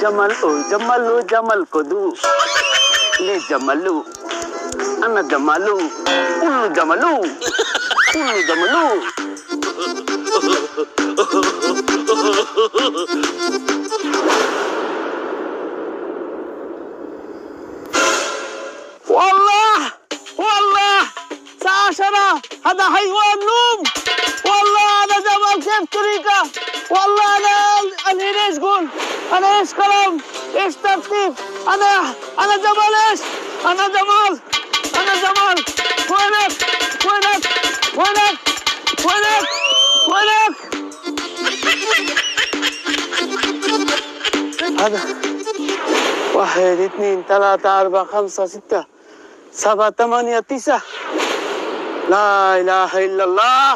Jamal ఓ జమలు Jamal కొదు లే జమలు అన్న జమలు ఉల్లు జమలు ఉల్లు జమలు والله والله ساشرة هذا حيوان نوم قول أنا إيش كلام إيش ترتيب أنا أنا جمال إيش أنا جمال أنا جمال وينك وينك وينك وينك وينك هذا واحد اثنين ثلاثة أربعة خمسة ستة سبعة ثمانية تسعة لا إله إلا الله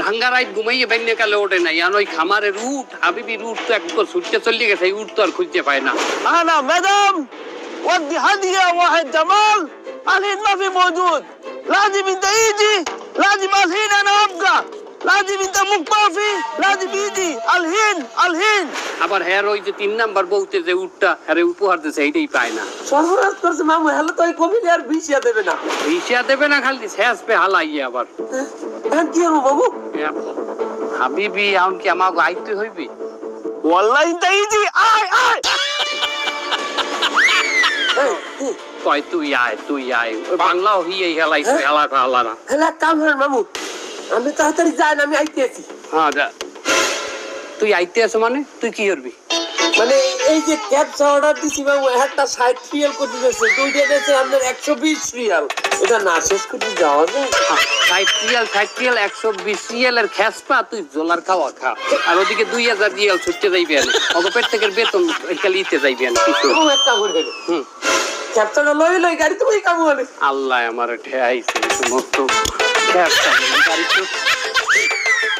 রাঙ্গারাইত ঘুমাইয়ে বাইনে কালে ওঠে নাই আর ওই খামারের উঠ হাবিবি উঠ তো একবার ছুটতে চলে গেছে এই উঠ তো আর খুঁজতে পায় না انا مدام ودي هديه واحد جمال الحين ما في موجود لازم انت يجي لازم الحين انا ابقى ইন ইদি আবার হ্যাঁ, ওই যে তিন নাম্বার বলতে যে উটটা উপহার দিয়েছে পায় না। সর্বনাশ করছে মামু তো এই আর দেবে না। দেবে না খালি শেষ পে আবার। হ্যাঁ কি হব বাবু? হ্যাঁ, হাবিবি এখন কি আমাকে আইতে অনলাইন দা আয় আয়। কয় তুই আয় তুই আয়। বাংলাও হিয়ে? হেলাই হ্যাঁ? হেলা হেলা না হেলা কাম বাবু আমি তাড়াতাড়ি যাই না আমি আইতে আছি। হ্যাঁ যা। তুই আইতে আছো মানে? তুই কি করবি? মানে এই যে ক্যাবসা অর্ডার দিছি মামু একটা ষাট রিয়াল করে দিয়েছে দুইটা দিয়েছে আপনার একশো বিশ রিয়াল। এটা না শেষ করতে যাওয়া যায়? ষাট রিয়াল ষাট রিয়াল একশো বিশ রিয়ালের খেসপা তুই জোলার খাওয়া খা। আর ওদিকে দুই হাজার রিয়াল ছুটতে যাইবি আনে। অগপেট থেকে বেতন খালি ইতে যাইবি আনে কিছু। মামু এক কাম করে হুম। ক্যাবসাটা লই লই গাড়ি তুমি কামু আল্লাহ আমার ঠেয়াইছে সমস্ত খেসপা গাড়ি